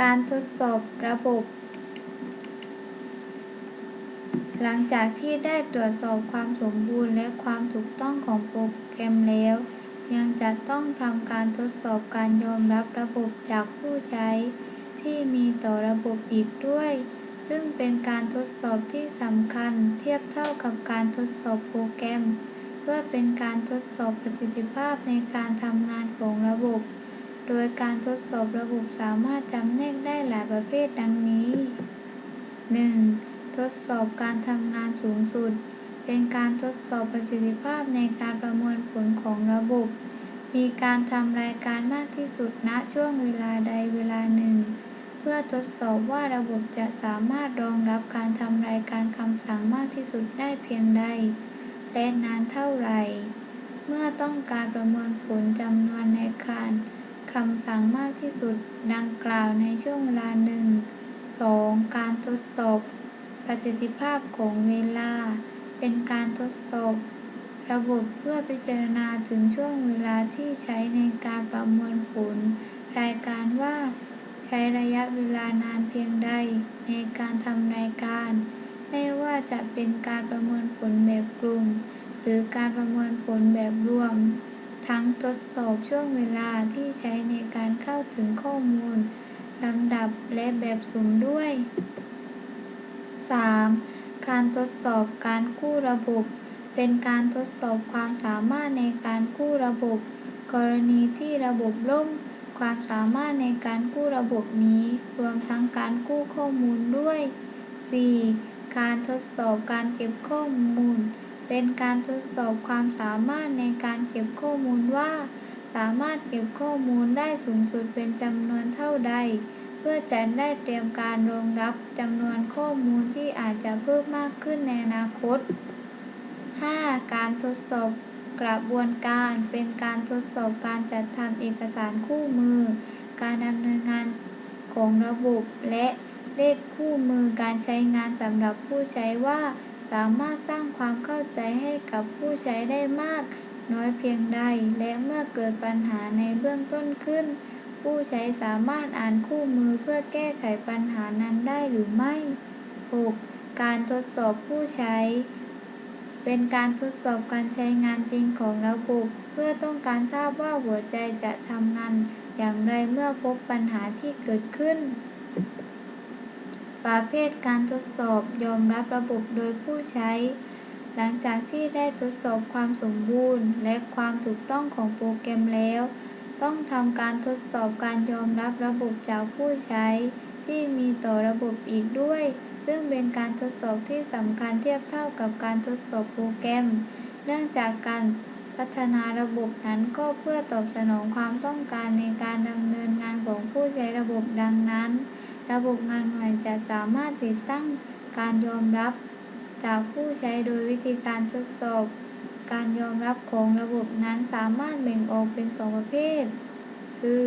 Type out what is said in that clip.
การทดสอบระบบ หลังจากที่ได้ตรวจสอบความสมบูรณ์และความถูกต้องของโปรแกรมแล้ว ยังจะต้องทำการทดสอบการยอมรับระบบจากผู้ใช้ ที่มีต่อระบบอีกด้วย ซึ่งเป็นการทดสอบที่สำคัญเทียบเท่ากับการทดสอบโปรแกรม เพื่อเป็นการทดสอบประสิทธิภาพในการทำงานของระบบ โดยการทดสอบระบบสามารถจำแนกได้หลายประเภทดังนี้ 1. ทดสอบการทำงานสูงสุด เป็นการทดสอบประสิทธิภาพในการประมวลผลของระบบ มีการทำรายการมากที่สุดณช่วงเวลาใดเวลาหนึ่ง เพื่อทดสอบว่าระบบจะสามารถรองรับการทำรายการคำสั่งมากที่สุดได้เพียงใด และนานเท่าไหร่ เมื่อต้องการประมวลผลจำนวนในการ คำสั่งมากที่สุดดังกล่าวในช่วงเวลาหนึ่ง 2. การทดสอบ ประสิทธิภาพของเวลา เป็นการทดสอบ ระบบเพื่อพิจารณาถึงช่วงเวลาที่ใช้ในการประมวลผล รายการว่า ใช้ระยะเวลานานเพียงใด ในการทำรายการ ไม่ว่าจะเป็นการประมวลผลแบบกลุ่ม หรือการประมวลผลแบบรวม ทั้งทดสอบช่วงเวลาที่ใช้ในการเข้าถึงข้อมูลลำดับและแบบสุ่มด้วย 3. การทดสอบการกู้ระบบ เป็นการทดสอบความสามารถในการกู้ระบบ กรณีที่ระบบล่ม ความสามารถในการกู้ระบบนี้ รวมทั้งการกู้ข้อมูลด้วย 4. การทดสอบการเก็บข้อมูล เป็นการทดสอบความสามารถในการเก็บข้อมูลว่า สามารถเก็บข้อมูลได้สูงสุดเป็นจำนวนเท่าใด เพื่อจะได้เตรียมการรองรับจำนวนข้อมูลที่อาจจะเพิ่มมากขึ้นในอนาคต 5. การทดสอบกระบวนการเป็นการทดสอบการจัดทำเอกสารคู่มือ การดำเนินงานของระบบและเลขคู่มือการใช้งานสำหรับผู้ใช้ว่า สามารถสร้างความเข้าใจให้กับผู้ใช้ได้มาก น้อยเพียงใด และเมื่อเกิดปัญหาในเบื้องต้นขึ้น ผู้ใช้สามารถอ่านคู่มือเพื่อแก้ไขปัญหานั้นได้หรือไม่ 6. การทดสอบผู้ใช้ เป็นการทดสอบการใช้งานจริงของระบบเพื่อต้องการทราบว่าหัวใจจะทำงานอย่างไรเมื่อพบปัญหาที่เกิดขึ้น ประเภทการทดสอบยอมรับระบบโดยผู้ใช้ หลังจากที่ได้ทดสอบความสมบูรณ์ และความถูกต้องของโปรแกรมแล้ว ต้องทำการทดสอบการยอมรับระบบจากผู้ใช้ ที่มีต่อระบบอีกด้วย ซึ่งเป็นการทดสอบที่สำคัญเทียบเท่ากับการทดสอบโปรแกรม เนื่องจากการพัฒนาระบบนั้นก็เพื่อตอบสนองความต้องการในการดำเนินงานของผู้ใช้ระบบดังนั้น ระบบงานใหม่จะสามารถติดตั้งการยอมรับ จากผู้ใช้โดยวิธีการทดสอบ การยอมรับของระบบนั้นสามารถแบ่งออกเป็นสองประเภท คือ